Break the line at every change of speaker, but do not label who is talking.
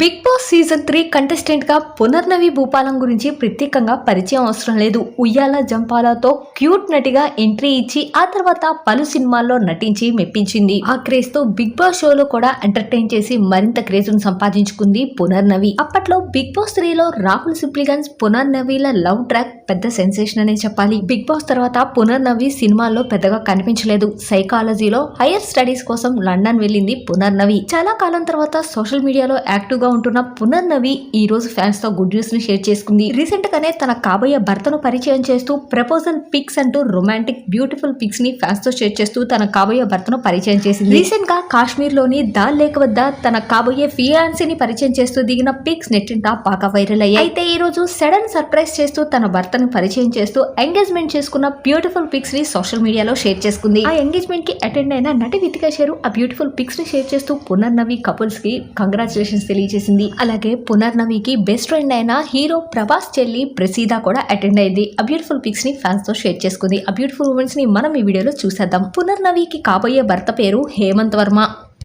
Big boss season three కంటెస్టెంట్గా పునర్నవి భూపాలం గురించి ప్రత్యేకంగా పరిచయం అవసరం లేదు. ఉయ్యాల జంపాలతో క్యూట్ నటిగా ఎంట్రీ ఇచ్చి ఆ తర్వాత పలు సినిమాల్లో నటించి మెప్పించింది. ఆ క్రేజ్తో బిగ్ బాస్ షోలో కూడా ఎంటర్టైన్ చేసి మరింత క్రేజ్ను సంపాదించుకుంది పునర్నవి. అప్పట్లో బిగ్ బాస్ త్రీలో రాహుల్ సిప్లిగన్స్ పునర్నవిల లవ్ ట్రాక్ పెద్ద సెన్సేషన్ అనే చెప్పాలి. బిగ్ బాస్ తర్వాత పునర్నవి సినిమాల్లో పెద్దగా కనిపించలేదు. సైకాలజీలో హైయర్ స్టడీస్ కోసం లండన్ వెళ్ళింది పునర్నవి. చాలా కాలం తర్వాత సోషల్ మీడియాలో యాక్టివ్ గా ఉంటున్న పునర్నవి ఈ రోజు ఫ్యాన్స్తో గుడ్ న్యూస్ని షేర్ చేసుకుంది. రీసెంట్ గానే తన కాబోయే భర్తను పరిచయం చేస్తూ ప్రపోజల్ పిక్స్ అంటూ రొమాంటిక్ బ్యూటిఫుల్ పిక్స్ని ఫ్యాన్స్తో షేర్ చేస్తూ తన కాబోయే భర్తను పరిచయం చేసింది. రీసెంట్గా కాశ్మీర్లోని దాల్ లేక్ వద్ద తన కాబోయే ఫియాన్సీని పరిచయం చేస్తూ దిగిన పిక్స్ నెట్టింటా బాగా వైరల్ అయ్యాయి. అయితే ఈ రోజు సడన్ సర్ప్రైజ్ చేస్తూ తన భర్తను పరిచయం చేస్తూ ఎంగేజ్మెంట్ చేసుకున్న బ్యూటిఫుల్ పిక్స్ని సోషల్ మీడియాలో షేర్ చేసుకుంది. ఆ ఎంగేజ్మెంట్కి అటెండ్ అయిన నటి వితికా షేరు ఆ బ్యూటిఫుల్ పిక్స్ని షేర్ చేస్తూ పునర్నవి కపుల్స్కి కంగ్రాచులేషన్స్ తెలియజేసింది. అలాగే పునర్నవికి బెస్ట్ ఫ్రెండ్ అయిన హీరో ప్రభాస్ చెల్లి ప్రసీద కూడా అటెండ్ అయింది. ఆ బ్యూటిఫుల్ పిక్స్ని ఫ్యాన్స్తో షేర్ చేసుకుంది. ఆ బ్యూటిఫుల్ మూమెంట్స్ని మనం ఈ వీడియోలో చూసేద్దాం. పునర్నవికి కాబోయే భర్త పేరు హేమంత్ వర్మ.